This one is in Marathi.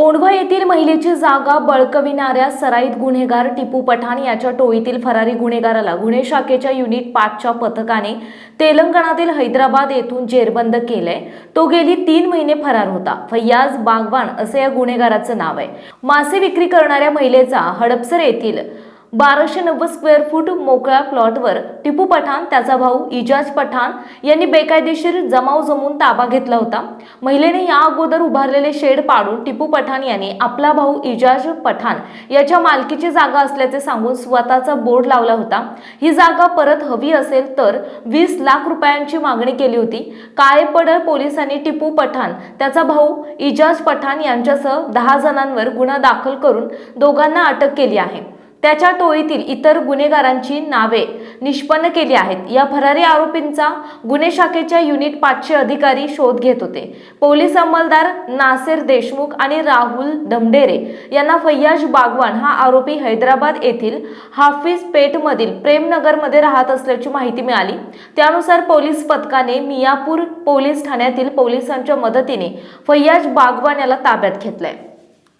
कोंढवा येथील महिलेची जागा बळकविणाऱ्या सराईत गुन्हेगार टिपू पठाण याच्या टोळीतील फरारी गुन्हेगाराला गुन्हे शाखेच्या युनिट पाचच्या पथकाने तेलंगणातील हैदराबाद येथून जेरबंद केलंय. तो गेली तीन महिने फरार होता. फैयाज बागवान असे या गुन्हेगाराचं नाव आहे. मासे विक्री करणाऱ्या महिलेचा हडपसर येथील बाराशे नव्वद स्क्वेअर फूट मोकळ्या प्लॉटवर टिपू पठाण त्याचा भाऊ इजाज पठाण यांनी बेकायदेशीर जमाव जमून ताबा घेतला होता. महिलेने या अगोदर उभारलेले शेड पाडून टिपू पठाण यांनी आपला भाऊ इजाज पठाण याच्या मालकीची जागा असल्याचे सांगून स्वतःचा बोर्ड लावला होता. ही जागा परत हवी असेल तर वीस लाख रुपयांची मागणी केली होती. काळेपडळ पोलिसांनी टिपू पठाण त्याचा भाऊ इजाज पठाण यांच्यासह दहा जणांवर गुन्हा दाखल करून दोघांना अटक केली आहे. त्याच्या टोळीतील इतर गुन्हेगारांची नावे निष्पन्न केली आहेत. या फरारी आरोपींचा गुन्हे शाखेच्या युनिट पाचशे अधिकारी शोध घेत होते. पोलीस अंमलदार नासेर देशमुख आणि राहुल धमडेरे यांना फैयाज बागवान हा आरोपी हैदराबाद येथील हाफिज पेठमधील प्रेमनगरमध्ये राहत असल्याची माहिती मिळाली. त्यानुसार पोलीस पथकाने मियापूर पोलीस ठाण्यातील पोलिसांच्या मदतीने फैयाज बागवान याला ताब्यात घेतलंय.